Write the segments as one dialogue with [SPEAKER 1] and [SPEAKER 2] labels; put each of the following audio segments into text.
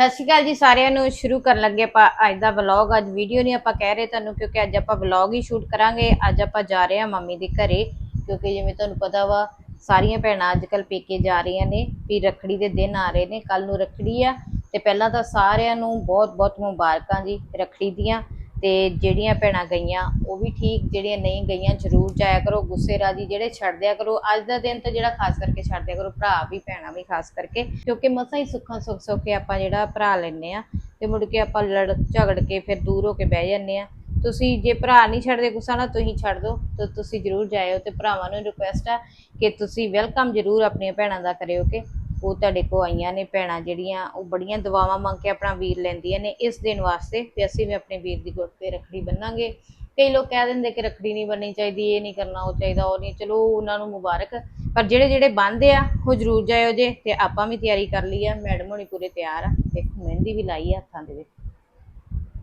[SPEAKER 1] ਸਤਿ ਸ਼੍ਰੀ ਅਕਾਲ ਜੀ, ਸਾਰਿਆਂ ਨੂੰ ਸ਼ੁਰੂ ਕਰਨ ਲੱਗੇ ਆਪਾਂ ਅੱਜ ਦਾ ਵਲੌਗ ਅੱਜ ਵੀਡੀਓ ਨਹੀਂ ਆਪਾਂ ਕਹਿ ਰਹੇ ਤੁਹਾਨੂੰ, ਕਿਉਂਕਿ ਅੱਜ ਆਪਾਂ ਵਲੌਗ ਹੀ ਸ਼ੂਟ ਕਰਾਂਗੇ। ਅੱਜ ਆਪਾਂ ਜਾ ਰਹੇ ਹਾਂ ਮੰਮੀ ਦੇ ਘਰੇ, ਕਿਉਂਕਿ ਜਿਵੇਂ ਤੁਹਾਨੂੰ ਪਤਾ ਵਾ, ਸਾਰੀਆਂ ਭੈਣਾਂ ਅੱਜ ਕੱਲ ਪੇਕੇ ਜਾ ਰਹੀਆਂ ਨੇ, ਵੀ ਰੱਖੜੀ ਦੇ ਦਿਨ ਆ ਰਹੇ ਨੇ ਕੱਲ ਨੂੰ ਰੱਖੜੀ ਆ। ਤੇ ਪਹਿਲਾਂ ਤਾਂ ਸਾਰਿਆਂ ਨੂੰ ਬਹੁਤ ਬਹੁਤ ਮੁਬਾਰਕਾਂ ਜੀ, ਰੱਖੜੀ ਦੀਆਂ। ਤੇ ਜਿਹੜੀਆਂ ਭੈਣਾਂ ਗਈਆਂ, ਉਹ ਵੀ ਠੀਕ, ਜਿਹੜੀਆਂ ਨਹੀਂ ਗਈਆਂ ਜ਼ਰੂਰ ਜਾਇਆ ਕਰੋ, ਗੁੱਸੇ ਰਾਜੀ ਜਿਹੜੇ ਛੱਡ ਦਿਆ ਕਰੋ, ਅੱਜ ਦਾ ਦਿਨ ਤਾਂ ਜਿਹੜਾ ਖਾਸ ਕਰਕੇ ਛੱਡ ਦਿਆ ਕਰੋ, ਭਰਾ ਵੀ, ਭੈਣਾਂ ਵੀ ਖਾਸ ਕਰਕੇ, ਕਿਉਂਕਿ ਮਸਾਂ ਹੀ ਸੁੱਖਾਂ ਸੁੱਖ ਸੁੱਖ ਕੇ ਆਪਾਂ ਜਿਹੜਾ ਭਰਾ ਲੈਨੇ ਆ ਤੇ ਮੁੜ ਕੇ ਆਪਾਂ ਲੜ ਝਗੜ ਕੇ ਫਿਰ ਦੂਰ ਹੋ ਕੇ ਬਹਿ ਜਾਂਦੇ ਆ ਤੁਸੀਂ ਜੇ ਭਰਾ ਨਹੀਂ ਛੱਡਦੇ, ਗੁੱਸਾ ਨਾ ਤੁਸੀਂ ਛੱਡ ਦਿਓ, ਤਾਂ ਤੁਸੀਂ ਜ਼ਰੂਰ ਜਾਇਓ ਤੇ ਭਰਾਵਾਂ ਨੂੰ ਰਿਕੁਐਸਟ ਆ ਕਿ ਤੁਸੀਂ ਵੈਲਕਮ ਜ਼ਰੂਰ ਆਪਣੀਆਂ ਭੈਣਾਂ ਦਾ ਕਰਿਓ ਕਿ ਉਹ ਤੁਹਾਡੇ ਕੋ ਆਈਆਂ ਨੇ ਭੈਣਾਂ ਜਿਹੜੀਆਂ, ਉਹ ਬੜੀਆਂ ਦੁਆਵਾਂ ਮੰਗ ਕੇ ਆਪਣਾ ਵੀਰ ਲੈਂਦੀਆਂ ਨੇ ਇਸ ਦਿਨ ਵਾਸਤੇ ਤੇ ਅਸੀਂ ਵੀ ਆਪਣੇ ਵੀਰ ਦੀ ਗੁੱਟ ਤੇ ਰੱਖੜੀ ਬੰਨਾਂਗੇ। ਕਈ ਲੋਕ ਕਹਿ ਦਿੰਦੇ ਕਿ ਰੱਖੜੀ ਨਹੀਂ ਬੰਨਣੀ ਚਾਹੀਦੀ, ਇਹ ਨਹੀਂ ਕਰਨਾ ਉਹ ਚਾਹੀਦਾ, ਉਹ ਨਹੀਂ, ਚਲੋ ਉਹਨਾਂ ਨੂੰ ਮੁਬਾਰਕ। ਪਰ ਜਿਹੜੇ ਜਿਹੜੇ ਬੰਨਦੇ ਆ, ਉਹ ਜ਼ਰੂਰ ਜਾਇਓ ਜੇ ਤੇ ਆਪਾਂ ਵੀ ਤਿਆਰੀ ਕਰ ਲਈ ਆ। ਮੈਡਮ ਹੋਣੀ ਪੂਰੇ ਤਿਆਰ ਆ ਤੇ ਮਹਿੰਦੀ ਵੀ ਲਾਈ ਆ ਹੱਥਾਂ ਦੇ ਵਿੱਚ।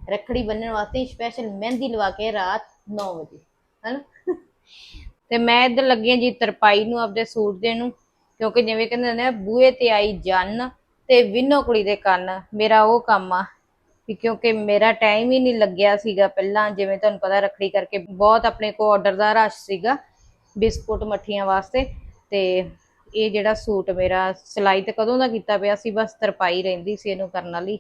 [SPEAKER 1] ਰੱਖੜੀ ਬੰਨਣ ਵਾਸਤੇ ਸਪੈਸ਼ਲ ਮਹਿੰਦੀ ਲਵਾ ਕੇ ਰਾਤ 9 ਵਜੇ, ਹਨਾ? ਤੇ ਮੈਂ ਇੱਧਰ ਲੱਗੀ ਹਾਂ ਜੀ ਤਰਪਾਈ ਨੂੰ, ਆਪਦੇ ਸੂਟ ਦੇ ਨੂੰ। ਕਿਉਂਕਿ ਜਿਵੇਂ ਕਹਿੰਦੇ ਨੇ, ਬੂਹੇ ਤੇ ਆਈ ਜੰਨ ਤੇ ਵਿਨੋ ਕੁੜੀ ਦੇ ਕੰਨ। ਮੇਰਾ ਉਹ ਕੰਮ ਆ ਵੀ ਕਿਉਂਕਿ ਮੇਰਾ ਟਾਈਮ ਹੀ ਨਹੀਂ ਲੱਗਿਆ ਸੀਗਾ ਪਹਿਲਾਂ, ਜਿਵੇਂ ਤੁਹਾਨੂੰ ਪਤਾ ਰੱਖੜੀ ਕਰਕੇ ਬਹੁਤ ਆਪਣੇ ਕੋ ਆਰਡਰ ਦਾ ਰਸ਼ ਸੀਗਾ, ਬਿਸਕੁਟ ਮੱਠੀਆਂ ਵਾਸਤੇ। ਤੇ ਇਹ ਜਿਹੜਾ ਸੂਟ ਮੇਰਾ ਸਿਲਾਈ ਤੇ ਕਦੋਂ ਦਾ ਕੀਤਾ ਪਿਆ ਸੀ, ਬਸ ਤਰਪਾਈ ਰਹਿੰਦੀ ਸੀ ਇਹਨੂੰ ਕਰਨ ਵਾਲੀ।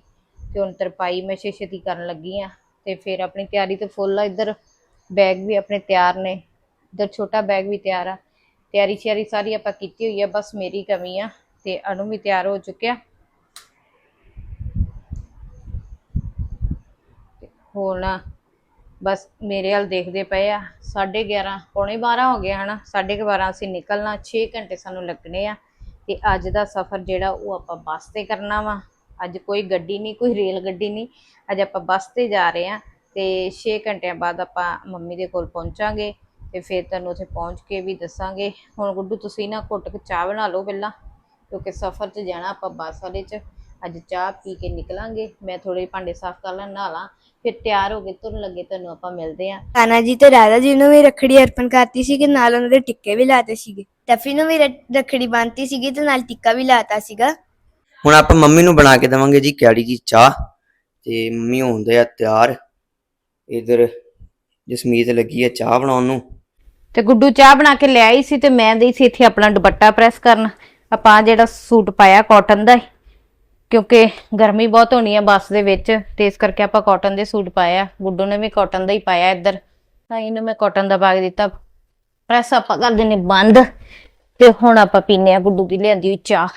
[SPEAKER 1] ਤੇ ਹੁਣ ਤਰਪਾਈ ਮੈਂ ਛੇ ਛੇਤੀ ਕਰਨ ਲੱਗੀ ਆ। ਤੇ ਫਿਰ ਆਪਣੀ ਤਿਆਰੀ ਤੇ ਫੁੱਲ ਆ, ਇੱਧਰ ਬੈਗ ਵੀ ਆਪਣੇ ਤਿਆਰ ਨੇ। ਇੱਧਰ ਛੋਟਾ ਬੈਗ ਵੀ ਤਿਆਰ ਆ। ਤਿਆਰੀ ਸ਼ਿਆਰੀ ਸਾਰੀ ਆਪਾਂ ਕੀਤੀ ਹੋਈ ਆ, ਬਸ ਮੇਰੀ ਕਮੀ ਆ ਤੇ ਅਨੂ ਵੀ ਤਿਆਰ ਹੋ ਚੁੱਕਿਆ। ਹੁਣ ਬਸ ਮੇਰੇ ਵੱਲ ਦੇਖਦੇ ਪਏ ਆ 11:30 ਪੌਣੇ 12 ਹੋ ਗਿਆ ਹਨਾ 12:30 ਅਸੀਂ ਨਿਕਲਣਾ 6 ਘੰਟੇ ਸਾਨੂੰ ਲੱਗਣੇ ਆ ਤੇ ਅੱਜ ਦਾ ਸਫ਼ਰ ਜਿਹੜਾ ਉਹ ਆਪਾਂ ਬੱਸ ਤੇ ਕਰਨਾ ਵਾ। ਅੱਜ ਕੋਈ ਗੱਡੀ ਨਹੀਂ, ਕੋਈ ਰੇਲ ਗੱਡੀ ਨਹੀਂ, ਅੱਜ ਆਪਾਂ ਬੱਸ ਤੇ ਜਾ ਰਹੇ ਆ ਤੇ 6 ਘੰਟਿਆਂ ਬਾਅਦ ਆਪਾਂ ਮੰਮੀ ਦੇ ਕੋਲ ਪਹੁੰਚਾਂਗੇ। ਤੇ ਫਿਰ ਤੁਹਾਨੂੰ ਉੱਥੇ ਪਹੁੰਚ ਕੇ ਵੀ ਦੱਸਾਂਗੇ। ਹੁਣ ਗੁੱਡੂ ਤੁਸੀਂ ਨਾ ਘੁੱਟ ਕੇ ਚਾਹ ਬਣਾ ਲਓ ਪਹਿਲਾਂ ਕਿਉਂਕਿ ਸਫ਼ਰ 'ਚ ਜਾਣਾ ਆਪਾਂ ਬੱਸ ਵਾਲੇ 'ਚ। ਅੱਜ ਚਾਹ ਪੀ ਕੇ ਨਿਕਲਾਂਗੇ। ਮੈਂ ਥੋੜੇ ਭਾਂਡੇ ਸਾਫ਼ ਕਰ ਲਾਂ ਨਹਾ ਲਾਂ ਫਿਰ ਤਿਆਰ ਹੋ ਕੇ ਤੁਰਨ ਲੱਗੇ ਤੁਹਾਨੂੰ ਆਪਾਂ ਮਿਲਦੇ ਆਂ
[SPEAKER 2] ਕਾਨਾ ਜੀ ਤੇ ਰਾਧਾ ਜੀ ਨੂੰ ਵੀ ਰੱਖੜੀ ਅਰਪਣ ਕਰਤੀ ਸੀ ਕਿ ਨਾਲ ਉਹਨਾਂ ਦੇ ਟਿੱਕੇ ਵੀ ਲਾਤੇ ਸੀਗੇ। ਟਫੀ ਨੂੰ ਵੀ ਰੱਖੜੀ ਬੰਨਤੀ ਸੀਗੀ ਤੇ ਨਾਲ ਟਿੱਕਾ ਵੀ ਲਾਤਾ ਸੀਗਾ।
[SPEAKER 3] ਹੁਣ ਆਪਾਂ ਮੰਮੀ ਨੂੰ ਬਣਾ ਕੇ ਦੇਵਾਂਗੇ ਜੀ ਕਿਆੜੀ ਦੀ ਚਾਹ ਤੇ ਮੰਮੀ ਹੁੰਦੇ ਆ ਤਿਆਰ। ਇਧਰ ਜਸਮੀਤ ਲੱਗੀ ਆ ਚਾਹ ਬਣਾਉਣ ਨੂੰ।
[SPEAKER 1] ਤੇ ਗੁੱਡੂ ਚਾਹ ਬਣਾ ਕੇ ਲਿਆਈ ਸੀ ਤੇ ਮੈਂ ਗਈ ਸੀ ਇੱਥੇ ਆਪਣਾ ਦੁਪੱਟਾ ਪ੍ਰੈਸ ਕਰਨ। ਆਪਾਂ ਜਿਹੜਾ ਸੂਟ ਪਾਇਆ ਕਾਟਨ ਦਾ ਕਿਉਂਕਿ ਗਰਮੀ ਬਹੁਤ ਹੋਣੀ ਆ ਬੱਸ ਦੇ ਵਿੱਚ ਤੇ ਇਸ ਕਰਕੇ ਆਪਾਂ ਕਾਟਨ ਦੇ ਸੂਟ ਪਾਇਆ। ਗੁੱਡੂ ਨੇ ਵੀ ਕਾਟਨ ਦਾ ਹੀ ਪਾਇਆ ਇੱਧਰ। ਤਾਂ ਇਹਨੂੰ ਮੈਂ ਕਾਟਨ ਦਾ ਪਾ ਕੇ ਦਿੱਤਾ। ਪ੍ਰੈਸ ਆਪਾਂ ਕਰ ਦਿੰਨੇ ਬੰਦ ਤੇ ਹੁਣ ਆਪਾਂ ਪੀਨੇ ਆ ਗੁੱਡੂ ਦੀ ਲਿਆਂਦੀ ਹੋਈ ਚਾਹ।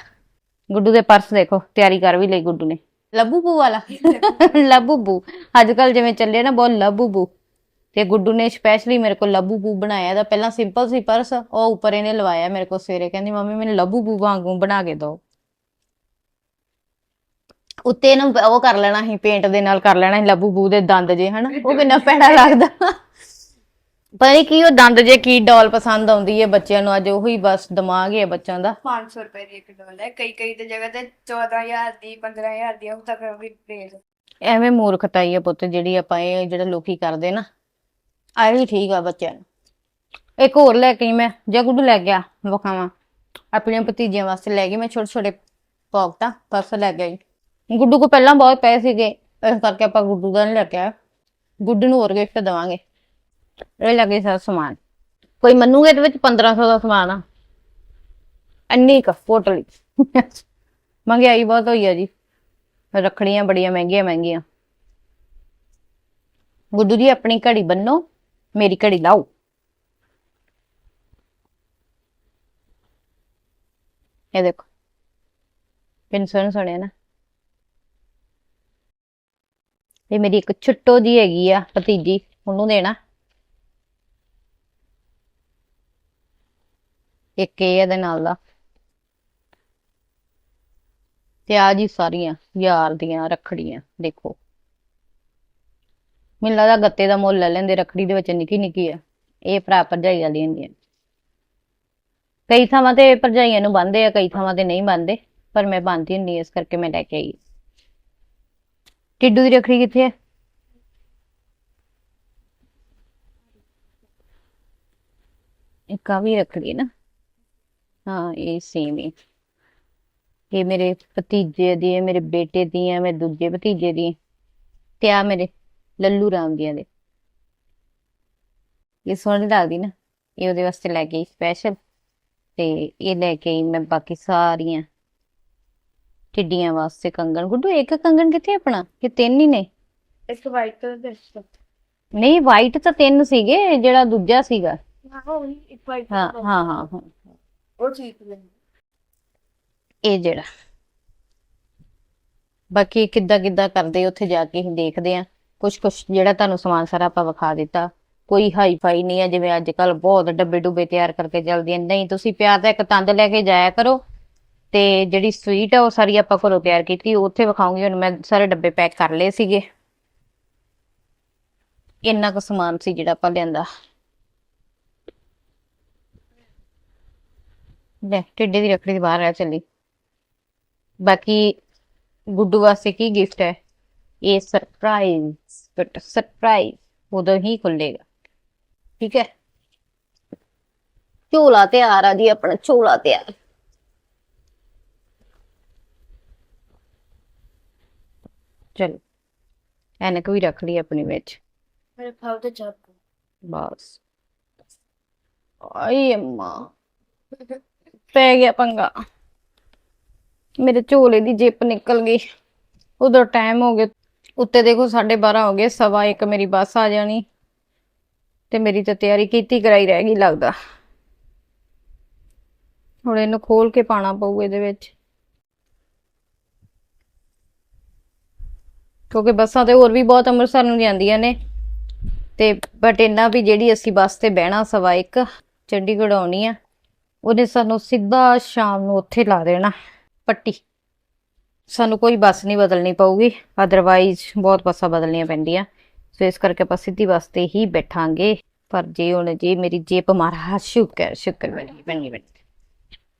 [SPEAKER 1] ਗੁੱਡੂ ਦੇ ਪਰਸ ਦੇਖੋ ਤਿਆਰੀ ਕਰ ਵੀ ਲਈ ਗੁੱਡੂ ਨੇ। ਲੱਭੂ ਬੂ ਵਾਲਾ? ਲੱਭੂ ਬੂ। ਅੱਜ ਕੱਲ ਜਿਵੇਂ ਚੱਲੇ ਨਾ ਬਹੁਤ ਲੱਭੂ ਬੂ। ਤੇ ਗੁੱਡੂ ਨੇ ਸਪੈਸ਼ਲੀ ਮੇਰੇ ਕੋਲ ਲੱਭੂ ਬੂ ਬਣਾਇਆ ਦਾ ਪਹਿਲਾਂ ਸਿੰਪਲ ਸੀ ਪਰਸ ਉਹ ਉੱਪਰ ਇਹਨੇ ਲਵਾਇਆ ਮੇਰੇ ਕੋਲ ਸਵੇਰੇ ਕਹਿੰਦੀ ਮੰਮੀ ਮੈਨੂੰ ਲੱਭੂ ਬੂ ਵਾਂਗੂ ਬਣਾ ਕੇ ਦਿਓ। ਉੱਤੇ ਇਹਨੂੰ ਉਹ ਕਰ ਲੈਣਾ ਸੀ ਪੇਂਟ ਦੇ ਨਾਲ ਕਰ ਲੈਣਾ ਸੀ ਲੱਭੂ ਬੂ ਦੇ ਦੰਦ ਜੇ ਹਨਾ ਉਹ ਕਿੰਨਾ ਭੈੜਾ ਲੱਗਦਾ। ਨੀ ਕੀ ਉਹ ਦੰਦ ਜੇ ਕੀ ਡੋਲ ਪਸੰਦ ਆਉਂਦੀ ਹੈ ਬੱਚਿਆਂ ਨੂੰ ਅੱਜ ਉਹੀ ਬਸ ਦਿਮਾਗ ਹੀ ਹੈ ਬੱਚਿਆਂ ਦਾ।
[SPEAKER 2] 500 ਰੁਪਏ ਦੀ ਇੱਕ ਡੋਲ ਹੈ ਕਈ ਕਈ ਤੇ ਜਗ੍ਹਾ ਤੇ 14000 ਦੀ 15000 ਦੀ ਉਹ ਤੱਕ ਵੀ ਰੇਂਜ
[SPEAKER 1] ਐਵੇਂ ਮੂਰਖਤਾਈ ਹੈ ਪੁੱਤ ਜਿਹੜੀ ਆਪਾਂ ਇਹ ਜਿਹੜਾ ਲੋਕੀ ਕਰਦੇ ਨਾ ਆਹੀ ਠੀਕ ਆ ਬੱਚਿਆਂ ਨੂੰ। ਇੱਕ ਹੋਰ ਲੈ ਕੇ ਆਈ ਮੈਂ, ਜਾਂ ਗੁੱਡੂ ਲੈ ਗਿਆ ਵਿਖਾਵਾਂ। ਆਪਣੀਆਂ ਭਤੀਜੀਆਂ ਵਾਸਤੇ ਲੈ ਗਈ ਮੈਂ ਛੋਟੇ ਛੋਟੇ ਪੌਕਟਾਂ, ਪਰਸ ਲੈ ਗਈ ਗੁੱਡੂ ਕੋ ਪਹਿਲਾਂ ਬਹੁਤ ਪੈਸੇ ਸੀਗੇ, ਇਸ ਕਰਕੇ ਆਪਾਂ ਗੁੱਡੂ ਦਾ ਨਹੀਂ ਲੈ ਕੇ ਆਏ ਗੁੱਡੂ ਨੂੰ ਹੋਰ ਗਿਫਟ ਦੇਵਾਂਗੇ। ਇਹ ਲੈ ਲੱਗੇ ਸਾਰਾ ਸਮਾਨ। ਕੋਈ ਮੰਨੂਗੇ ਇਹਦੇ ਵਿੱਚ 1500 ਦਾ ਸਮਾਨ ਆ। ਅੰਨੀ ਕ, ਪੋਟਲੀ। ਮਹਿੰਗਾਈ ਬਹੁਤ ਹੋਈ ਆ ਜੀ। ਰੱਖੜੀਆਂ ਬੜੀਆਂ ਮਹਿੰਗੀਆਂ ਮਹਿੰਗੀਆਂ ਗੁੱਡੂ ਜੀ ਆਪਣੀ ਘੜੀ ਬੰਨੋ। ਮੇਰੀ ਘੜੀ ਲਾਓ। ਇਹ ਦੇਖੋ। ਕਿੰਨੇ ਸੋਹਣੇ ਸੋਹਣੇ ਨਾ। ਇਹ ਮੇਰੀ ਇੱਕ ਛੁੱਟੋ ਜੀ ਹੈਗੀ ਆ ਭਤੀਜੀ, ਉਹਨੂੰ ਦੇਣਾ। ਇੱਕ ਇਹ ਇਹਦੇ ਨਾਲ ਦਾ। ਤੇ ਆ ਜੀ ਸਾਰੀਆਂ, ਯਾਰ ਦੀਆਂ, ਰੱਖੜੀਆਂ, ਦੇਖੋ। ਮੈਨੂੰ ਲੱਗਦਾ ਗੱਤੇ ਦਾ ਮੁੱਲ ਲੈ ਲੈਂਦੇ, ਰੱਖੜੀ ਦੇ ਵਿੱਚ ਨਿੱਕੀ ਨਿੱਕੀ ਆ। ਇਹ ਭਰਾ ਭਰਜਾਈ ਵਾਲੀ ਹੁੰਦੀਆਂ। ਕਈ ਥਾਵਾਂ ਤੇ ਭਰਜਾਈਆਂ ਨੂੰ ਬੰਨਦੇ ਆ, ਕਈ ਥਾਵਾਂ ਤੇ ਨਹੀਂ ਬੰਨਦੇ, ਪਰ ਮੈਂ ਬੰਨਦੀ ਹੁੰਦੀ ਇਸ ਕਰਕੇ ਮੈਂ ਲੈ ਕੇ ਆਈ ਟਿੱਡੂ ਦੀ ਰੱਖੜੀ ਕਿੱਥੇ ਹੈ ਇੱਕ ਆ ਵੀ ਰੱਖੜੀ ਨਾ। ਹਾਂ, ਇਹ ਸੇਮ ਹੀ। ਇਹ ਮੇਰੇ ਭਤੀਜੇ ਦੀ ਹੈ, ਮੇਰੇ ਬੇਟੇ ਦੀ ਹੈ ਮੇਰੇ ਦੂਜੇ ਭਤੀਜੇ ਦੀ ਤੇ ਆ ਮੇਰੇ ਲੱਲੂ ਰਾਮ ਦੀਆਂ ਦੇ। ਇਹ ਸੋਹਣੀ ਲੱਗਦੀ ਨਾ ਇਹ ਉਹਦੇ ਵਾਸਤੇ ਲੈ ਕੇ ਸਪੈਸ਼ਲ ਤੇ ਇਹ ਲੈ ਕੇ ਮੈਂ ਬਾਕੀ ਸਾਰੀਆਂ ਟਿੱਡੀਆਂ ਵਾਸਤੇ ਕੰਗਣ। ਗੁੱਡੂ ਇੱਕ ਕੰਗਣ ਕਿੱਥੇ ਆਪਣਾ? ਕਿ ਤਿੰਨ ਹੀ ਨੇ।
[SPEAKER 2] ਇੱਕ ਵਾਈਟ ਕਲਰ ਦਾ
[SPEAKER 1] ਨਹੀਂ ਵਾਈਟ ਤਾਂ ਤਿੰਨ ਸੀਗੇ ਜਿਹੜਾ ਦੂਜਾ ਸੀਗਾ।
[SPEAKER 2] ਹਾਂ ਉਹ ਇੱਕ ਵਾਈਟ
[SPEAKER 1] ਹਾਂ ਹਾਂ ਹਾਂ ਹਾਂ।
[SPEAKER 2] ਉਹ ਠੀਕ ਹੈ
[SPEAKER 1] ਇਹ ਜਿਹੜਾ। ਬਾਕੀ ਕਿੱਦਾਂ ਕਿੱਦਾਂ ਕਰਦੇ ਉੱਥੇ ਜਾ ਕੇ ਅਸੀਂ ਦੇਖਦੇ ਆ। ਕੁਛ ਕੁਛ ਜਿਹੜਾ ਤੁਹਾਨੂੰ ਸਮਾਨ ਸਾਰਾ ਆਪਾਂ ਵਿਖਾ ਦਿੱਤਾ। ਕੋਈ ਹਾਈ ਫਾਈ ਨਹੀਂ ਹੈ, ਜਿਵੇਂ ਅੱਜ ਕੱਲ ਬਹੁਤ ਡੱਬੇ ਡੁੱਬੇ ਤਿਆਰ ਕਰਕੇ ਚੱਲਦੀਆਂ ਨਹੀਂ, ਤੁਸੀਂ ਪਿਆਰ ਦਾ ਇੱਕ ਤੰਦ ਲੈ ਕੇ ਜਾਇਆ ਕਰੋ ਤੇ ਜਿਹੜੀ ਸਵੀਟ ਆ, ਉਹ ਸਾਰੀ ਆਪਾਂ ਘਰੋਂ ਤਿਆਰ ਕੀਤੀ। ਉੱਥੇ ਵਿਖਾਉਂਗੀ, ਹੁਣ ਮੈਂ ਸਾਰੇ ਡੱਬੇ ਪੈਕ ਕਰ ਲਏ ਸੀਗੇ। ਇੰਨਾ ਕੁ ਸਮਾਨ ਸੀ ਜਿਹੜਾ ਆਪਾਂ ਲਿਆਂਦਾ। ਲੈ, ਟਿੱਡੇ ਦੀ ਰੱਖੜੀ ਦੀ ਬਾਹਰ ਆ, ਚੱਲੀ। ਬਾਕੀ ਗੁੱਡੂ ਵਾਸਤੇ ਕੀ ਗਿਫਟ ਹੈ? ਇਹ ਸਰਪ੍ਰਾਈਜ਼ ਬਟ ਸਰਪ੍ਰਾਈਜ਼ ਉਦੋਂ ਹੀ ਖੁੱਲੇਗਾ ਠੀਕ ਹੈ? ਝੋਲਾ ਤਿਆਰ ਆ ਜੀ ਆਪਣਾ ਝੋਲਾ ਤਿਆਰ। ਚਲੋ ਐਨਕ ਵੀ ਰੱਖ ਲਈ ਆਪਣੀ ਵਿੱਚ।
[SPEAKER 2] ਮੇਰੇ ਖਾਉ ਤੇ ਚਾਪ
[SPEAKER 1] ਬਸ। ਆਈ ਅੰਮਾ। ਪੈ ਗਿਆ ਪੰਗਾ। ਮੇਰੇ ਝੋਲੇ ਦੀ ਜਿੱਪ ਨਿਕਲ ਗਈ। ਉਧਰ ਟਾਈਮ ਹੋ ਗਿਆ ਉੱਤੇ ਦੇਖੋ 12:30 ਹੋ ਗਏ, ਸਵਾ ਇੱਕ ਮੇਰੀ ਬੱਸ ਆ ਜਾਣੀ ਤੇ ਮੇਰੀ ਤਾਂ ਤਿਆਰੀ ਕੀਤੀ ਕਰਾਈ ਰਹਿ ਗਈ ਲੱਗਦਾ। ਹੁਣ ਇਹਨੂੰ ਖੋਲ ਕੇ ਪਾਣਾ ਪਊ ਇਹਦੇ ਵਿੱਚ। ਕਿਉਂਕਿ ਬੱਸਾਂ ਤੇ ਹੋਰ ਵੀ ਬਹੁਤ ਅੰਮ੍ਰਿਤਸਰ ਨੂੰ ਜਾਂਦੀਆਂ ਨੇ ਤੇ ਬਟ ਇੰਨਾ ਵੀ ਜਿਹੜੀ ਅਸੀਂ ਬੱਸ ਤੇ ਬਹਿਣਾ ਸਵਾ ਇੱਕ, ਚੰਡੀਗੜ੍ਹ ਆਉਣੀ ਆ, ਉਹਨੇ ਸਾਨੂੰ ਸਿੱਧਾ ਸ਼ਾਮ ਨੂੰ ਉੱਥੇ ਲਾ ਦੇਣਾ, ਪੱਟੀ। ਸਾਨੂੰ ਕੋਈ ਬੱਸ ਨਹੀਂ ਬਦਲਣੀ ਪਊਗੀ। ਅਦਰਵਾਈਜ਼ ਬਹੁਤ ਬੱਸਾਂ ਬਦਲਣੀਆਂ ਪੈਂਦੀਆਂ। ਸੋ ਇਸ ਕਰਕੇ ਆਪਾਂ ਸਿੱਧੀ ਬੱਸ ਤੇ ਹੀ ਬੈਠਾਂਗੇ। ਪਰ ਜੇ ਹੁਣ ਜੇ ਮੇਰੀ ਜੇਬ ਮਾਰਾ ਸ਼ੁਕਰ ਸ਼ੁਕਰ ਬਣ ਗਈ ਬਣ ਗਈ ਬਣ। ਗਈ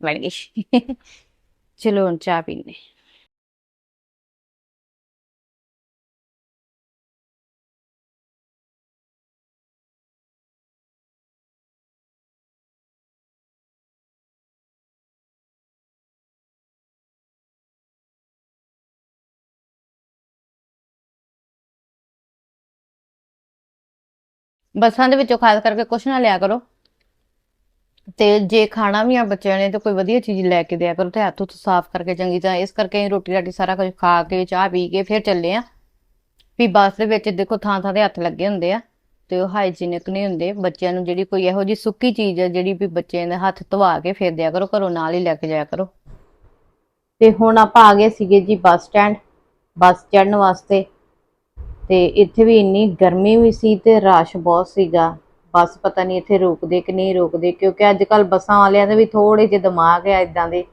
[SPEAKER 1] ਬਣ ਗਈ। ਚਲੋ ਹੁਣ ਚਾਹ ਪੀਣੇ ਬੱਸਾਂ ਦੇ ਵਿੱਚੋਂ ਖਾਸ ਕਰਕੇ ਕੁਛ ਨਾ ਲਿਆ ਕਰੋ। ਤੇ ਜੇ ਖਾਣਾ ਵੀ ਆ ਬੱਚਿਆਂ ਨੇ, ਤਾਂ ਕੋਈ ਵਧੀਆ ਚੀਜ਼ ਲੈ ਕੇ ਦਿਆ ਕਰੋ, ਤੇ ਹੱਥ ਹੁੱਥ ਸਾਫ਼ ਕਰਕੇ ਚੰਗੀ ਤਰ੍ਹਾਂ, ਇਸ ਕਰਕੇ ਅਸੀਂ ਰੋਟੀ ਰਾਟੀ ਸਾਰਾ ਕੁਝ ਖਾ ਕੇ, ਚਾਹ ਪੀ ਕੇ ਫਿਰ ਚੱਲੇ ਆ। ਵੀ ਬੱਸ ਦੇ ਵਿੱਚ ਦੇਖੋ ਥਾਂ ਥਾਂ ਦੇ ਹੱਥ ਲੱਗੇ ਹੁੰਦੇ ਆ, ਤੇ ਉਹ ਹਾਈਜੀਨਿਕ ਨਹੀਂ ਹੁੰਦੇ। ਬੱਚਿਆਂ ਨੂੰ ਜਿਹੜੀ ਕੋਈ ਇਹੋ ਜੀ ਸੁੱਕੀ ਚੀਜ਼ ਹੈ ਜਿਹੜੀ ਵੀ ਬੱਚਿਆਂ ਦੇ ਹੱਥ ਧਵਾ ਕੇ ਫਿਰ ਦਿਆ ਕਰੋ, ਘਰੋਂ ਨਾਲ ਹੀ ਲੈ ਕੇ ਜਾਇਆ ਕਰੋ। ਤੇ ਹੁਣ ਆਪਾਂ ਆ ਗਏ ਸੀਗੇ ਜੀ ਬੱਸ ਸਟੈਂਡ। ਬੱਸ ਚੜਨ ਵਾਸਤੇ ਤੇ ਇੱਥੇ ਵੀ ਇੰਨੀ ਗਰਮੀ ਵੀ ਸੀ ਤੇ ਰਸ਼ ਬਹੁਤ ਸੀਗਾ। ਬੱਸ ਪਤਾ ਨਹੀਂ ਇੱਥੇ ਰੋਕਦੇ ਕਿ ਨਹੀਂ ਰੋਕਦੇ, ਕਿਉਂਕਿ ਅੱਜ ਕੱਲ ਬੱਸਾਂ ਵਾਲਿਆਂ ਦੇ ਵੀ ਥੋੜੇ ਜਿਹੇ ਦਿਮਾਗ ਆ ਇਦਾਂ ਦੇ।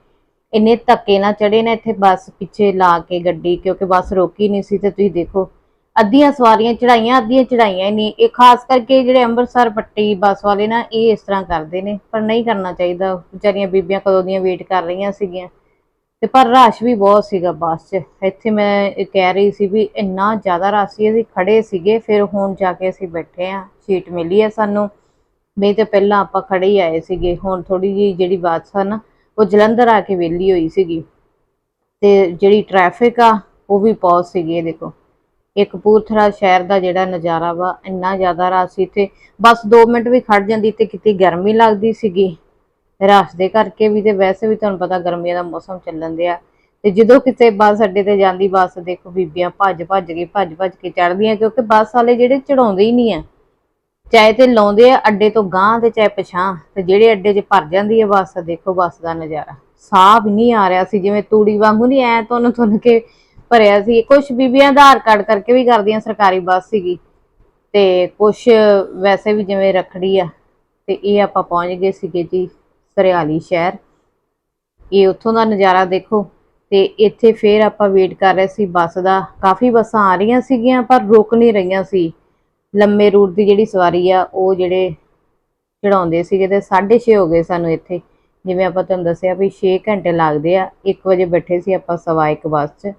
[SPEAKER 1] ਇੰਨੇ ਧੱਕੇ ਨਾਲ ਚੜੇ ਨੇ ਇੱਥੇ ਬੱਸ ਪਿੱਛੇ ਲਾ ਕੇ ਗੱਡੀ, ਕਿਉਂਕਿ ਬੱਸ ਰੋਕੀ ਨਹੀਂ ਸੀ ਤੇ ਤੁਸੀਂ ਦੇਖੋ, ਅੱਧੀਆਂ ਸਵਾਰੀਆਂ ਚੜਾਈਆਂ ਅੱਧੀਆਂ ਚੜਾਈਆਂ ਹੀ ਨਹੀਂ। ਇਹ ਖਾਸ ਕਰਕੇ ਜਿਹੜੇ ਅੰਮ੍ਰਿਤਸਰ ਪੱਟੀ ਬੱਸ ਵਾਲੇ ਨਾ, ਇਹ ਇਸ ਤਰ੍ਹਾਂ ਕਰਦੇ ਨੇ, ਪਰ ਨਹੀਂ ਕਰਨਾ ਚਾਹੀਦਾ। ਵਿਚਾਰੀਆਂ ਬੀਬੀਆਂ ਕਦੋਂ ਦੀਆਂ ਵੇਟ ਕਰ ਰਹੀਆਂ ਸੀਗੀਆਂ। ਤੇ ਪਰ ਰਸ਼ ਵੀ ਬਹੁਤ ਸੀਗਾ ਬੱਸ 'ਚ। ਇੱਥੇ ਮੈਂ ਇਹ ਕਹਿ ਰਹੀ ਸੀ ਵੀ ਇੰਨਾ ਜ਼ਿਆਦਾ ਰਸ਼ ਸੀ, ਅਸੀਂ ਖੜੇ ਸੀਗੇ, ਫਿਰ ਹੁਣ ਜਾ ਕੇ ਅਸੀਂ ਬੈਠੇ ਆ ਸੀਟ ਮਿਲੀ ਆ ਸਾਨੂੰ। ਨਹੀਂ ਤੇ ਪਹਿਲਾਂ ਆਪਾਂ ਖੜੇ ਹੀ ਆਏ ਸੀਗੇ। ਹੁਣ ਥੋੜੀ ਜਿਹੀ ਜਿਹੜੀ ਬੱਸ ਆ ਨਾ, ਉਹ ਜਲੰਧਰ ਆ ਕੇ ਵਿਹਲੀ ਹੋਈ ਸੀਗੀ। ਤੇ ਜਿਹੜੀ ਟ੍ਰੈਫਿਕ ਆ, ਉਹ ਵੀ ਬਹੁਤ ਸੀਗੀ ਇਹ ਦੇਖੋ। ਇਹ ਕਪੂਰਥਲਾ ਸ਼ਹਿਰ ਦਾ ਜਿਹੜਾ ਨਜ਼ਾਰਾ ਵਾ, ਇੰਨਾ ਜ਼ਿਆਦਾ ਰਸ਼ ਸੀ ਤੇ ਬਸ 2 ਮਿੰਟ ਵੀ ਖੜ ਜਾਂਦੀ ਤੇ ਕਿਤੇ ਗਰਮੀ ਲੱਗਦੀ ਸੀਗੀ। ਰਸ਼ ਦੇ ਕਰਕੇ ਵੀ ਤੇ ਵੈਸੇ ਵੀ ਤੁਹਾਨੂੰ ਪਤਾ ਗਰਮੀਆਂ ਦਾ ਮੌਸਮ ਚੱਲਣ ਦਿਆ। ਤੇ ਜਦੋਂ ਕਿਤੇ ਬੱਸ ਅੱਡੇ ਤੇ ਜਾਂਦੀ, ਬੱਸ ਦੇਖੋ ਬੀਬੀਆਂ ਭੱਜ ਭੱਜ ਕੇ, ਭੱਜ ਭੱਜ ਕੇ ਚੜਦੀਆਂ ਕਿਉਂਕਿ ਬੱਸ ਵਾਲੇ ਜਿਹੜੇ ਚੜਾਉਂਦੇ ਹੀ ਨਹੀਂ ਆ। ਚਾਹੇ ਤੇ ਲਾਉਂਦੇ ਆ ਅੱਡੇ ਤੋਂ ਗਾਂਹ ਤੇ ਚਾਹੇ ਪਛਾਂ ਤੇ ਜਿਹੜੇ ਅੱਡੇ 'ਚ ਭਰ ਜਾਂਦੀ ਹੈ ਬੱਸ, ਦੇਖੋ ਬੱਸ ਦਾ ਨਜ਼ਾਰਾ। ਸਾਹ ਵੀ ਨਹੀਂ ਆ ਰਿਹਾ ਸੀ, ਜਿਵੇਂ ਤੂੜੀ ਵਾਂਗੂ ਨਹੀਂ ਐ ਤੁੰਨ ਤੁੰਨ ਕੇ ਭਰਿਆ ਸੀ। ਕੁਝ ਬੀਬੀਆਂ ਆਧਾਰ ਕਾਰਡ ਕਰਕੇ ਵੀ ਕਰਦੀਆਂ ਸਰਕਾਰੀ ਬੱਸ ਸੀਗੀ। ਤੇ ਕੁਝ ਵੈਸੇ ਵੀ ਜਿਵੇਂ ਰਖੜੀ ਆ, ਤੇ ਇਹ ਆਪਾਂ ਪਹੁੰਚ ਗਏ ਸੀਗੇ ਜੀ। ਕਰਿਆਲੀ ਸ਼ਹਿਰ। ਇਹ ਉੱਥੋਂ ਦਾ ਨਜ਼ਾਰਾ ਦੇਖੋ। ਤੇ ਇੱਥੇ ਫੇਰ ਆਪਾਂ ਵੇਟ ਕਰ ਰਹੇ ਸੀ ਬੱਸ ਦਾ। ਕਾਫੀ ਬੱਸਾਂ ਆ ਰਹੀਆਂ ਸੀਗੀਆਂ, ਪਰ ਰੁਕ ਨਹੀਂ ਰਹੀਆਂ ਸੀ। ਲੰਮੇ ਰੂਟ ਦੀ ਜਿਹੜੀ ਸਵਾਰੀ ਆ, ਉਹ ਜਿਹੜੇ ਚੜਾਉਂਦੇ ਸੀਗੇ ਤੇ 6:30 ਹੋ ਗਏ ਸਾਨੂੰ ਇੱਥੇ। ਜਿਵੇਂ ਆਪਾਂ ਤੁਹਾਨੂੰ ਦੱਸਿਆ ਵੀ 6 ਘੰਟੇ ਲੱਗਦੇ ਆ। 1 ਵਜੇ ਬੈਠੇ ਸੀ ਆਪਾਂ ਸਵਾ ਇੱਕ ਬੱਸ 'ਚ।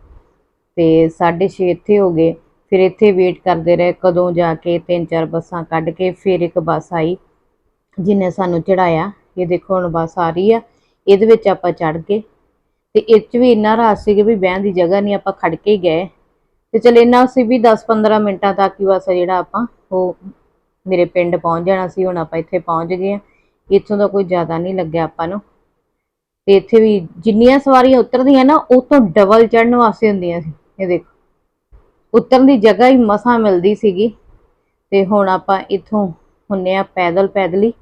[SPEAKER 1] ਤੇ 6:30 ਇੱਥੇ ਹੋ ਗਏ। ਫਿਰ ਇੱਥੇ ਵੇਟ ਕਰਦੇ ਰਹੇ। ਕਦੋਂ ਜਾ ਕੇ ਤਿੰਨ ਚਾਰ ਬੱਸਾਂ ਕੱਢ ਕੇ ਫਿਰ ਇੱਕ ਬੱਸ ਆਈ ਜਿਹਨੇ ਸਾਨੂੰ ਚੜਾਇਆ ਇਹ ਦੇਖੋ ਹੁਣ ਬਸ ਆ ਰਹੀ ਆ, ਇਹਦੇ ਵਿੱਚ ਆਪਾਂ ਚੜ ਗਏ। ਤੇ ਇਹ 'ਚ ਵੀ ਇੰਨਾ ਰਸ਼ ਸੀ ਵੀ ਬਹਿਣ ਦੀ ਜਗ੍ਹਾ ਨਹੀਂ, ਆਪਾਂ ਖੜ ਕੇ ਗਏ। ਤੇ ਚਲ ਇੰਨਾ ਸੀ ਵੀ 10-15 ਮਿੰਟਾਂ ਤੱਕ ਹੀ ਬਸ ਜਿਹੜਾ ਆਪਾਂ ਉਹ ਮੇਰੇ ਪਿੰਡ ਪਹੁੰਚ ਜਾਣਾ ਸੀ, ਹੁਣ ਆਪਾਂ ਇੱਥੇ ਪਹੁੰਚ ਗਏ ਆ। ਇੱਥੋਂ ਦਾ ਕੋਈ ਜ਼ਿਆਦਾ ਨਹੀਂ ਲੱਗਿਆ ਆਪਾਂ ਨੂੰ। ਤੇ ਇੱਥੇ ਵੀ ਜਿੰਨੀਆਂ ਸਵਾਰੀਆਂ ਉਤਰਦੀਆਂ ਨਾ, ਉਹ ਤੋਂ ਡਬਲ ਚੜਨ ਵਾਸਤੇ ਹੁੰਦੀਆਂ ਸੀ। ਇਹ ਦੇਖੋ, ਉਤਰਨ ਦੀ ਜਗ੍ਹਾ ਹੀ ਮਸਾਂ ਮਿਲਦੀ ਸੀਗੀ। ਤੇ ਹੁਣ ਆਪਾਂ ਇੱਥੋਂ ਹੁੰਨੇ ਆ ਪੈਦਲ ਪੈਦਲ ਹੀ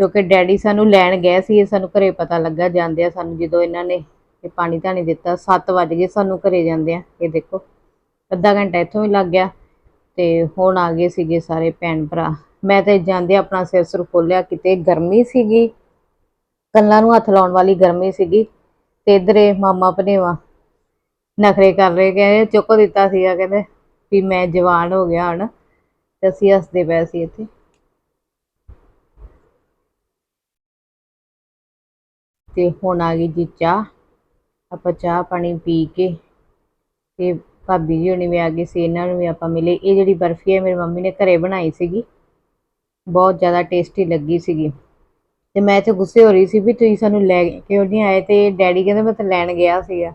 [SPEAKER 1] ਕਿਉਂਕਿ ਡੈਡੀ ਸਾਨੂੰ ਲੈਣ ਗਏ ਸੀ, ਇਹ ਸਾਨੂੰ ਘਰੇ ਪਤਾ ਲੱਗਾ ਜਾਂਦੇ ਆ ਸਾਨੂੰ ਜਦੋਂ ਇਹਨਾਂ ਨੇ ਇਹ ਪਾਣੀ ਧਾਣੀ ਦਿੱਤਾ 7 ਵਜ ਗਏ ਸਾਨੂੰ ਘਰੇ ਜਾਂਦੇ ਆ ਇਹ ਦੇਖੋ, ਅੱਧਾ ਘੰਟਾ ਇੱਥੋਂ ਹੀ ਲੱਗ ਗਿਆ ਤੇ ਹੁਣ ਆ ਗਏ ਸੀਗੇ ਸਾਰੇ ਭੈਣ ਭਰਾ। ਮੈਂ ਤਾਂ ਜਾਂਦੇ ਆਪਣਾ ਸਿਰ ਸੁਰ ਖੋਲਿਆ ਕਿਤੇ ਗਰਮੀ ਸੀਗੀ, ਕੰਨਾਂ ਨੂੰ ਹੱਥ ਲਾਉਣ ਵਾਲੀ ਗਰਮੀ ਸੀਗੀ ਤੇ ਇਧਰੇ ਮਾਮਾ ਭਨੇਵਾ ਨਖਰੇ ਕਰ ਰਹੇ, ਕਹਿੰਦੇ ਚੁੱਕ ਦਿੱਤਾ ਸੀਗਾ, ਕਹਿੰਦੇ ਵੀ ਮੈਂ ਜਵਾਨ ਹੋ ਗਿਆ ਹੁਣ, ਤੇ ਅਸੀਂ ਹੱਸਦੇ ਪਏ ਸੀ ਇੱਥੇ। ਤੇ ਹੁਣ ਆ ਗਈ ਜੀ ਚਾਹ। ਆਪਾਂ ਚਾਹ ਪਾਣੀ ਪੀ ਕੇ ਤੇ ਭਾਬੀ ਜੀ ਹੁਣੀ ਵੀ ਆ ਗਏ ਸੀ, ਇਹਨਾਂ ਨੂੰ ਵੀ ਆਪਾਂ ਮਿਲੇ। ਇਹ ਜਿਹੜੀ ਬਰਫੀ ਹੈ ਮੇਰੀ ਮੰਮੀ ਨੇ ਘਰੇ ਬਣਾਈ ਸੀਗੀ। ਬਹੁਤ ਜ਼ਿਆਦਾ ਟੇਸਟੀ ਲੱਗੀ ਸੀਗੀ। ਤੇ ਮੈਂ ਇੱਥੇ ਗੁੱਸੇ ਹੋ ਰਹੀ ਸੀ ਵੀ ਤੁਸੀਂ ਸਾਨੂੰ ਲੈ ਕਿਉਂ ਨਹੀਂ ਆਏ ਤੇ ਡੈਡੀ ਕਹਿੰਦੇ ਮੈਂ ਤਾਂ ਲੈਣ ਗਿਆ ਸੀਗਾ।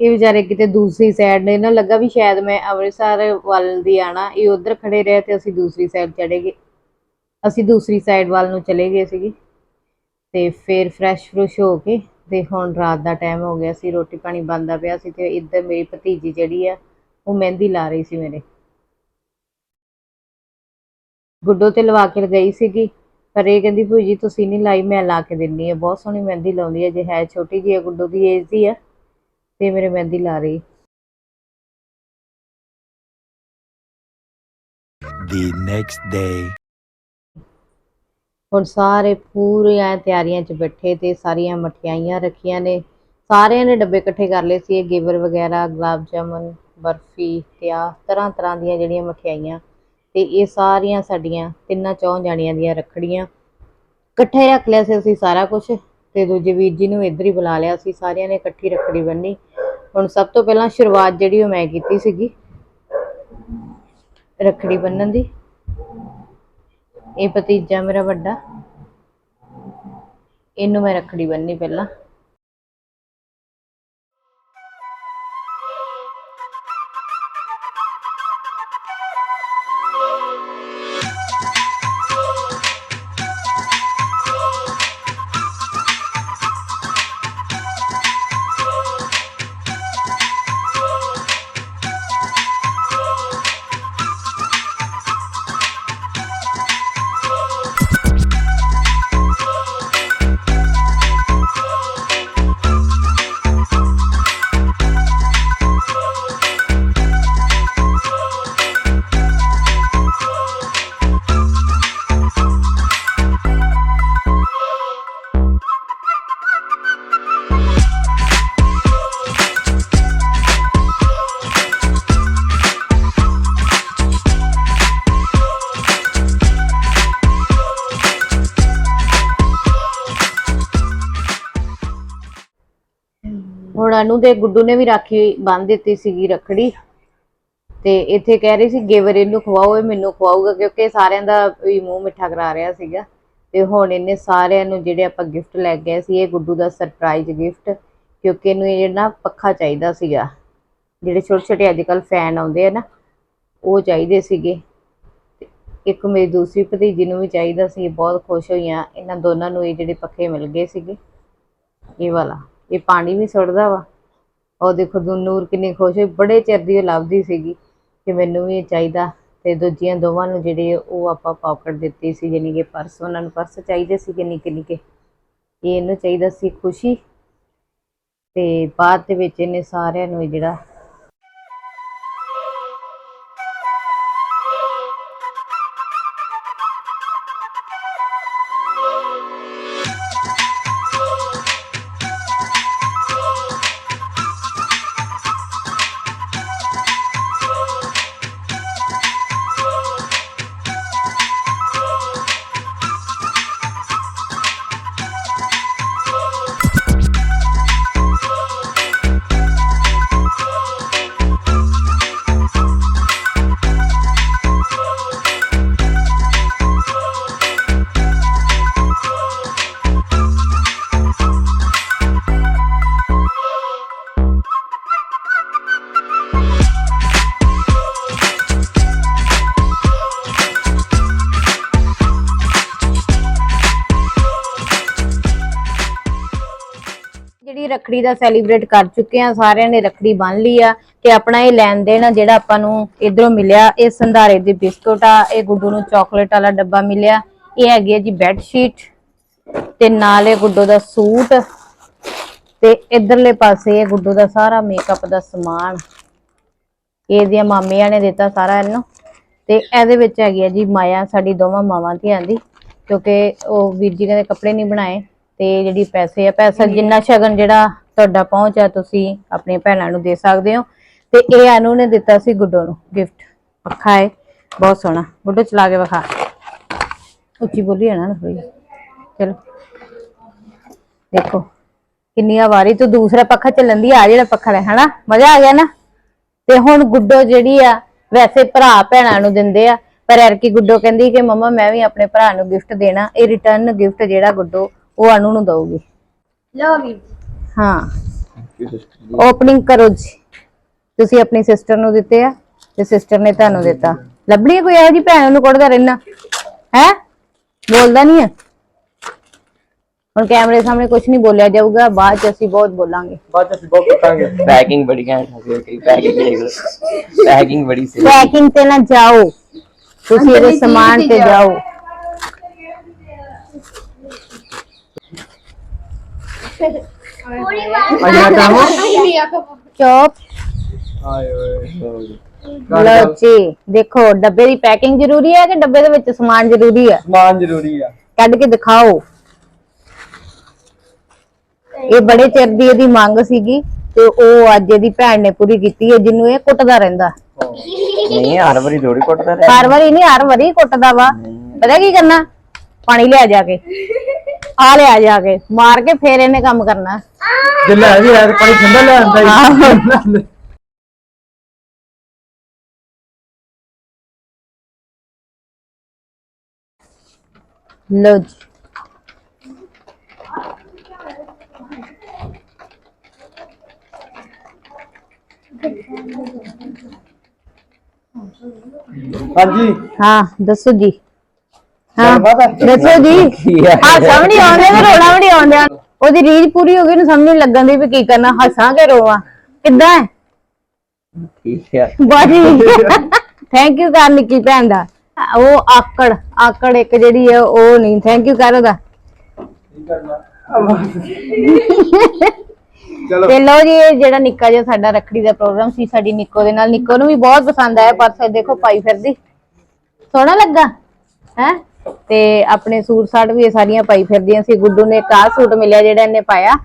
[SPEAKER 1] ਇਹ ਵਿਚਾਰੇ ਕਿਤੇ ਦੂਸਰੀ ਸਾਈਡ ਨੇ ਨਾ ਲੱਗਾ ਵੀ ਸ਼ਾਇਦ ਮੈਂ ਅੰਮ੍ਰਿਤਸਰ ਵੱਲ ਦੀ ਆਣਾ ਇਹ ਉਧਰ ਖੜੇ ਰਹੇ ਤੇ ਅਸੀਂ ਦੂਸਰੀ ਸਾਈਡ ਚੜੇ ਗਏ। ਅਸੀਂ ਦੂਸਰੀ ਸਾਈਡ ਵੱਲ ਨੂੰ ਚਲੇ ਗਏ ਸੀਗੇ। ਤੇ ਫਿਰ ਫਰੈਸ਼ ਫਰੁਸ਼ ਹੋ ਕੇ ਤੇ ਹੁਣ ਰਾਤ ਦਾ ਟਾਈਮ ਹੋ ਗਿਆ ਸੀ, ਰੋਟੀ ਪਾਣੀ ਬਣਦਾ ਪਿਆ ਸੀ ਤੇ ਇੱਧਰ ਮੇਰੀ ਭਤੀਜੀ ਜਿਹੜੀ ਆ, ਉਹ ਮਹਿੰਦੀ ਲਾ ਰਹੀ ਸੀ ਮੇਰੇ। ਗੁੱਡੋ ਤੇ ਲਵਾ ਕੇ ਗਈ ਸੀਗੀ, ਪਰ ਇਹ ਕਹਿੰਦੀ, ਭੂਜੀ, ਤੁਸੀਂ ਨਹੀਂ ਲਾਈ, ਮੈਂ ਲਾ ਕੇ ਦਿੰਨੀ ਆ। ਬਹੁਤ ਸੋਹਣੀ ਮਹਿੰਦੀ ਲਾਉਂਦੀ ਹੈ ਜੇ ਹੈ ਛੋਟੀ ਜਿਹੀ ਆ, ਗੁੱਡੋ ਦੀ ਏਜ ਦੀ ਆ ਤੇ ਮੇਰੇ ਮਹਿੰਦੀ ਲਾ ਰਹੀ।
[SPEAKER 4] The next day.
[SPEAKER 1] ਹੁਣ ਸਾਰੇ ਪੂਰੀਆਂ ਤਿਆਰੀਆਂ 'ਚ ਬੈਠੇ ਤੇ ਸਾਰੀਆਂ ਮਠਿਆਈਆਂ ਰੱਖੀਆਂ ਨੇ। ਸਾਰਿਆਂ ਨੇ ਡੱਬੇ ਇਕੱਠੇ ਕਰ ਲਏ ਸੀ ਇਹ ਗੇਵਰ ਵਗੈਰਾ ਗੁਲਾਬ ਜਾਮਨ ਬਰਫੀ ਤੇ ਆ ਤਰ੍ਹਾਂ ਤਰ੍ਹਾਂ ਦੀਆਂ ਜਿਹੜੀਆਂ ਮਠਿਆਈਆਂ। ਤੇ ਇਹ ਸਾਰੀਆਂ ਸਾਡੀਆਂ ਤਿੰਨਾਂ ਚੌਂ ਜਾਣੀਆਂ ਦੀਆਂ ਰੱਖੜੀਆਂ। ਇਕੱਠੇ ਰੱਖ ਲਿਆ ਸੀ ਅਸੀਂ ਸਾਰਾ ਕੁਝ ਤੇ ਦੂਜੇ ਵੀਰ ਜੀ ਨੂੰ ਇੱਧਰ ਹੀ ਬੁਲਾ ਲਿਆ ਸੀ, ਸਾਰਿਆਂ ਨੇ ਇਕੱਠੀ ਰੱਖੜੀ ਬੰਨੀ। ਹੁਣ ਸਭ ਤੋਂ ਪਹਿਲਾਂ ਸ਼ੁਰੂਆਤ ਜਿਹੜੀ ਉਹ ਮੈਂ ਕੀਤੀ ਸੀਗੀ, ਰੱਖੜੀ ਬੰਨਣ ਦੀ। ਇਹ ਭਤੀਜਾ ਮੇਰਾ ਵੱਡਾ। ਇਹਨੂੰ ਮੈਂ ਰੱਖੜੀ ਬੰਨੀ ਪਹਿਲਾਂ। ਦੇ ਗੁੱਡੂ ਨੇ ਵੀ ਰਾਖੀ ਬੰਨ ਦਿੱਤੀ ਸੀਗੀ ਰੱਖੜੀ। ਤੇ ਇੱਥੇ ਕਹਿ ਰਹੀ ਸੀ, ਗੇਵਰ ਇਹਨੂੰ ਖਵਾਓ, ਇਹ ਮੈਨੂੰ ਖਵਾਊਗਾ, ਕਿਉਂਕਿ ਸਾਰਿਆਂ ਦਾ ਵੀ ਮੂੰਹ ਮਿੱਠਾ ਕਰਾ ਰਿਹਾ ਸੀਗਾ। ਤੇ ਹੁਣ ਇਹਨੇ ਸਾਰਿਆਂ ਨੂੰ ਜਿਹੜੇ ਆਪਾਂ ਗਿਫਟ ਲੈ ਗਏ ਸੀ, ਇਹ ਗੁੱਡੂ ਦਾ ਸਰਪ੍ਰਾਈਜ਼ ਗਿਫਟ ਕਿਉਂਕਿ ਇਹਨੂੰ ਇਹ ਨਾ ਪੱਖਾ ਚਾਹੀਦਾ ਸੀਗਾ, ਜਿਹੜੇ ਛੋਟੇ ਛੋਟੇ ਅੱਜ ਕੱਲ ਫੈਨ ਆਉਂਦੇ ਆ ਨਾ, ਉਹ ਚਾਹੀਦੇ ਸੀਗੇ। ਇੱਕ ਮੇਰੀ ਦੂਸਰੀ ਭਤੀਜੀ ਨੂੰ ਵੀ ਚਾਹੀਦਾ ਸੀ ਬਹੁਤ ਖੁਸ਼ ਹੋਈਆਂ, ਇਹਨਾਂ ਦੋਨਾਂ ਨੂੰ ਇਹ ਜਿਹੜੇ ਪੱਖੇ ਮਿਲ ਗਏ ਸੀਗੇ, ਇਹ ਵਾਲਾ, ਇਹ ਪਾਣੀ ਵੀ ਸੁੱਟਦਾ ਵਾ। ਉਹ ਦੇਖੋ ਦੂ, ਨੂਰ ਕਿੰਨੀ ਖੁਸ਼ ਹੋਈ, ਬੜੇ ਚਿਰ ਦੀ ਉਹ ਲੱਭਦੀ ਸੀਗੀ ਕਿ ਮੈਨੂੰ ਵੀ ਇਹ ਚਾਹੀਦਾ ਤੇ ਦੂਜੀਆਂ ਦੋਵਾਂ ਨੂੰ ਜਿਹੜੇ ਉਹ ਆਪਾਂ ਪਾਕਟ ਦਿੱਤੀ ਸੀ ਯਾਨੀ ਕਿ ਪਰਸ ਉਹਨਾਂ ਨੂੰ ਪਰਸ ਚਾਹੀਦੇ ਸੀ ਕਿ ਨਿੱਕੇ ਨਿੱਕੇ। ਇਹ ਇਹਨੂੰ ਚਾਹੀਦਾ ਸੀ ਖੁਸ਼ੀ ਤੇ ਬਾਅਦ ਦੇ ਵਿੱਚ ਇਹਨੇ ਸਾਰਿਆਂ ਨੂੰ ਜਿਹੜਾ ਰੱਖੜੀ ਦਾ ਸੈਲੀਬ੍ਰੇਟ ਕਰ ਚੁੱਕੇ ਆ ਸਾਰਿਆਂ ਨੇ ਰੱਖੜੀ ਬੰਨ ਲਈ ਆ ਤੇ ਆਪਣਾ ਇਹ ਲੈਣ ਦੇਣ ਆ ਜਿਹੜਾ ਆਪਾਂ ਨੂੰ ਇਧਰੋਂ ਮਿਲਿਆ, ਇਹ ਸੰਧਾਰੇ ਦੀ ਬਿਸਕੁਟ ਆ, ਇਹ ਗੁੱਡੂ ਨੂੰ ਚਾਕਲੇਟ ਵਾਲਾ ਡੱਬਾ ਮਿਲਿਆ, ਇਹ ਹੈਗੀ ਆ ਜੀ ਬੈੱਡ ਸ਼ੀਟ ਤੇ ਨਾਲ ਇਹ ਗੁੱਡੂ ਦਾ ਸੂਟ ਤੇ ਇਧਰਲੇ ਪਾਸੇ ਇਹ ਗੁੱਡੂ ਦਾ ਸਾਰਾ ਮੇਕਅਪ ਦਾ ਸਮਾਨ ਇਹਦੀਆਂ ਮਾਮੀਆਂ ਨੇ ਦਿੱਤਾ ਸਾਰਾ ਇਹਨੂੰ ਤੇ ਇਹਦੇ ਵਿੱਚ ਹੈਗੀ ਆ ਜੀ ਮਾਇਆ ਸਾਡੀ ਦੋਵਾਂ ਮਾਵਾਂ ਧੀਆਂ ਦੀ, ਕਿਉਂਕਿ ਉਹ ਵੀਰ ਜੀ ਕਹਿੰਦੇ ਕੱਪੜੇ ਨਹੀਂ ਬਣਾਏ। ਤੇ ਜਿਹੜੀ ਪੈਸੇ ਆ ਪੈਸਾ ਜਿੰਨਾ ਸ਼ਗਨ ਜਿਹੜਾ ਤੁਹਾਡਾ ਪਹੁੰਚ ਆ ਤੁਸੀਂ ਆਪਣੀਆਂ ਭੈਣਾਂ ਨੂੰ ਦੇ ਸਕਦੇ ਹੋ। ਤੇ ਇਹ ਅਨੂ ਨੇ ਦਿੱਤਾ ਸੀ ਗੁੱਡੋ ਨੂੰ ਗਿਫਟ ਪੱਖਾ ਹੈ ਬਹੁਤ ਸੋਹਣਾ। ਗੁੱਡੋ ਚਲਾ ਕੇ ਵਿਖਾ। ਉੱਚੀ ਬੋਲੀ ਹੈ ਨਾ ਥੋੜੀ ਚਲੋ। ਦੇਖੋ ਕਿੰਨੀ ਵਾਰੀ ਤੂੰ ਦੂਸਰਾ ਪੱਖਾ ਚੱਲਣ ਦੀ ਆ ਜਿਹੜਾ ਪੱਖਾ ਲੈ ਹਨਾ? ਮਜ਼ਾ ਆ ਗਿਆ ਨਾ? ਤੇ ਹੁਣ ਗੁੱਡੋ ਜਿਹੜੀ ਆ ਵੈਸੇ ਭਰਾ ਭੈਣਾਂ ਨੂੰ ਦਿੰਦੇ ਆ ਪਰ ਐਰਕੀ ਗੁੱਡੋ ਕਹਿੰਦੀ ਕਿ ਮਮਾ ਮੈਂ ਵੀ ਆਪਣੇ ਭਰਾ ਨੂੰ ਗਿਫਟ ਦੇਣਾ ਇਹ ਰਿਟਰਨ ਗਿਫਟ ਜਿਹੜਾ ਗੁੱਡੋ ਉਹ ਅਨੂ ਨੂੰ ਦਊਗੀ।
[SPEAKER 2] ਲਓ ਵੀਰ ਜੀ।
[SPEAKER 1] ਹਾਂ ਓਪਨਿੰਗ ਕਰੋ ਜੀ। ਤੁਸੀਂ ਆਪਣੀ ਸਿਸਟਰ ਨੂੰ ਦਿੱਤੇ ਆ ਤੇ ਸਿਸਟਰ ਨੇ ਤੁਹਾਨੂੰ ਦਿੱਤਾ। ਲੱਭਣੀ ਹੈ ਕੋਈ ਇਹੋ ਜੀ ਭੈਣ ਨੂੰ ਕੁੱਟਦਾ ਰਹਿਣਾ ਹੈ? ਬੋਲਦਾ ਨਹੀਂ ਹੈ ਹੁਣ ਕੈਮਰੇ ਸਾਹਮਣੇ ਕੁਝ ਨਹੀਂ ਬੋਲਿਆ ਜਾਊਗਾ। ਬਾਅਦ ਚ ਅਸੀਂ ਬਹੁਤ ਬੋਲਾਂਗੇ।
[SPEAKER 3] ਪੈਕਿੰਗ ਬੜੀ ਘੈਂਟ ਹੋ ਗਈ ਪੈਕਿੰਗ ਦੇਖ ਲਓ ਪੈਕਿੰਗ ਬੜੀ ਸਹੀ।
[SPEAKER 1] ਪੈਕਿੰਗ ਤੇ ਨਾ ਜਾਓ। ਤੁਸੀਂ ਇਹਦੇ ਸਮਾਨ ਤੇ ਜਾਓ। ਚੁੱਪ। ਲਓ ਜੀ ਦੇਖੋ ਡੱਬੇ ਦੀ ਪੈਕਿੰਗ ਜ਼ਰੂਰੀ ਹੈ ਕਿ ਡੱਬੇ ਦੇ ਵਿੱਚ ਸਮਾਨ ਜ਼ਰੂਰੀ ਹੈ?
[SPEAKER 5] ਸਮਾਨ ਜ਼ਰੂਰੀ ਆ।
[SPEAKER 1] ਕੱਢ ਕੇ ਦਿਖਾਓ। ਇਹ ਬੜੇ ਚਿਰ ਦੀ ਇਹਦੀ ਮੰਗ ਸੀਗੀ ਤੇ ਉਹ ਅੱਜ ਇਹਦੀ ਭੈਣ ਨੇ ਪੂਰੀ ਕੀਤੀ ਹੈ ਜਿਹਨੂੰ ਇਹ ਕੁੱਟਦਾ ਰਹਿੰਦਾ।
[SPEAKER 3] ਨਹੀਂ ਹਰ ਵਾਰੀ ਥੋੜੀ ਕੁੱਟਦਾ ਰਹਿ
[SPEAKER 1] ਹਰ ਵਾਰੀ ਨਹੀਂ ਹਰ ਵਾਰੀ ਕੁੱਟਦਾ ਵਾ। ਪਤਾ ਕੀ ਕਰਨਾ? ਪਾਣੀ ਲਿਆ ਜਾ ਕੇ। ਆ ਲਿਆ ਜਾ ਕੇ ਮਾਰ ਕੇ ਫੇਰ ਇਹਨੇ ਕੰਮ ਕਰਨਾ।
[SPEAKER 5] ਜੇ ਲੈ ਵੀ ਆਇਆ ਤੇ ਪਾਣੀ ਠੰਡਾ ਲੈ ਆਂਦਾ ਹੀ
[SPEAKER 1] ਲੋ ਜੀ।
[SPEAKER 5] ਹਾਂਜੀ।
[SPEAKER 1] ਹਾਂ ਦੱਸੋ ਜੀ। ਹਾਂ। ਦੱਸੋ ਜੀ। ਹਾਂ ਸਮਝ ਨਹੀਂ ਆਉਂਦੇ ਤੇ ਰੋਣਾ ਵੀ ਨਹੀਂ ਆਉਂਦਾ। ਉਹਦੀ ਰੀਝ ਪੂਰੀ ਹੋ ਗਈ ਨੂੰ ਸਮਝ ਨਹੀਂ ਲੱਗਣ ਦੀ ਵੀ ਕੀ ਕਰਨਾ। ਹੱਸਾਂ ਕੇ ਰੋਵਾਂ? ਕਿੱਦਾਂ? ਹੈ
[SPEAKER 3] ਠੀਕ ਹੈ
[SPEAKER 1] ਬਾਜੀ ਥੈਂਕ ਯੂ ਕਰ ਨਿੱਕੀ ਭੈਣ ਦਾ। ਉਹ ਆਕੜ ਆਕੜ ਇੱਕ ਜਿਹੜੀ ਹੈ ਉਹ ਨਹੀਂ। ਥੈਂਕ ਯੂ ਕਰ ਉਹਦਾ।
[SPEAKER 5] ਚਲੋ।
[SPEAKER 1] ਤੇ ਲੋ ਜੀ ਇਹ ਜਿਹੜਾ ਨਿੱਕਾ ਜਿਹਾ ਸਾਡਾ ਰੱਖੜੀ ਦਾ ਪ੍ਰੋਗਰਾਮ ਸੀ ਸਾਡੀ ਨਿੱਕੋ ਦੇ ਨਾਲ। ਨਿੱਕੋ ਨੂੰ ਵੀ ਬਹੁਤ ਪਸੰਦ ਆਇਆ ਪਰਸ ਦੇਖੋ ਪਾਈ ਫਿਰਦੀ। ਸੋਹਣਾ ਲੱਗਾ। ਹੈ? ਤੇ ਆਪਣੇ ਸੂਟ ਸਾਟ ਵੀ ਇਹ ਸਾਰੀਆਂ ਪਾਈ ਫਿਰਦੀਆਂ ਸੀ। ਗੁੱਡੂ ਨੇ ਇੱਕ ਆਹ ਸੂਟ ਮਿਲਿਆ ਜਿਹੜਾ ਇਹਨੇ ਪਾਇਆ।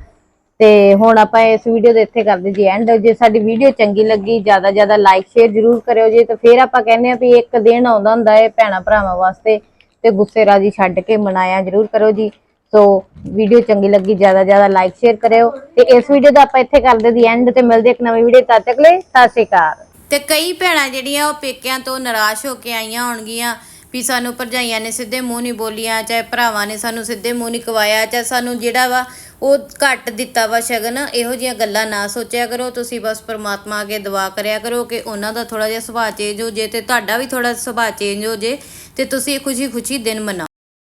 [SPEAKER 1] ਤੇ ਹੁਣ ਆਪਾਂ ਇਸ ਵੀਡੀਓ ਦੇ ਇੱਥੇ ਕਰਦੇ ਜੀ ਐਂਡ। ਜੇ ਸਾਡੀ ਵੀਡੀਓ ਚੰਗੀ ਲੱਗੀ, ਜ਼ਿਆਦਾ ਜ਼ਿਆਦਾ ਲਾਈਕ ਸ਼ੇਅਰ ਜਰੂਰ ਕਰਿਓ ਜੀ। ਤੇ ਫਿਰ ਆਪਾਂ ਕਹਿੰਦੇ ਆ ਵੀ ਇੱਕ ਦਿਨ ਆਉਂਦਾ ਹੁੰਦਾ ਹੈ ਭੈਣਾ ਭਰਾਵਾਂ ਵਾਸਤੇ। ਤੇ ਗੁੱਸੇ ਰਾਜੀ ਛੱਡ ਕੇ ਮਨਾਇਆ ਜਰੂਰ ਕਰੋ ਜੀ। ਸੋ ਵੀਡੀਓ ਚੰਗੀ ਲੱਗੀ, ਜ਼ਿਆਦਾ ਜ਼ਿਆਦਾ ਲਾਈਕ ਸ਼ੇਅਰ ਕਰਿਓ। ਤੇ ਇਸ ਵੀਡੀਓ ਦਾ ਆਪਾਂ ਇੱਥੇ ਕਰਦੇ ਦੀ ਐਂਡ ਤੇ ਮਿਲਦੇ ਇੱਕ ਨਵੀਂ ਵੀਡੀਓ ਤਦ ਤੱਕ ਲਈ। ਸਤਿ ਸ਼੍ਰੀ ਅਕਾਲ।
[SPEAKER 6] ਤੇ ਕਈ ਭੈਣਾਂ ਜਿਹੜੀਆਂ ਉਹ ਪੇਕਿਆਂ ਤੋਂ ਨਿਰਾਸ਼ ਹੋ ਕੇ ਆਈਆਂ ਹੋਣਗੀਆਂ। ਵੀ ਸਾਨੂੰ ਭਰਜਾਈਆਂ ਨੇ ਸਿੱਧੇ ਮੂੰਹ ਨਹੀਂ ਬੋਲੀਆਂ, ਚਾਹੇ ਭਰਾਵਾਂ ਨੇ ਸਾਨੂੰ ਸਿੱਧੇ ਮੂੰਹ ਨਹੀਂ ਕਵਾਇਆ, ਚਾਹੇ ਸਾਨੂੰ ਜਿਹੜਾ ਵਾ ਉਹ ਘੱਟ ਦਿੱਤਾ ਵਾ ਸ਼ਗਨ, ਇਹੋ ਜਿਹੀਆਂ ਗੱਲਾਂ ਨਾ ਸੋਚਿਆ ਕਰੋ, ਤੁਸੀਂ ਬਸ ਪ੍ਰਮਾਤਮਾ ਅੱਗੇ ਦੁਆ ਕਰਿਆ ਕਰੋ ਕਿ ਉਹਨਾਂ ਦਾ ਥੋੜਾ ਜਿਹਾ ਸੁਭਾਅ ਚੇਂਜ ਹੋ ਜੇ ਤੇ ਤੁਹਾਡਾ ਵੀ ਥੋੜਾ ਸੁਭਾਅ ਚੇਂਜ ਹੋ ਜੇ ਤੇ ਤੁਸੀਂ ਖੁਸ਼ੀ ਖੁਸ਼ੀ ਦਿਨ ਮਨਾਓ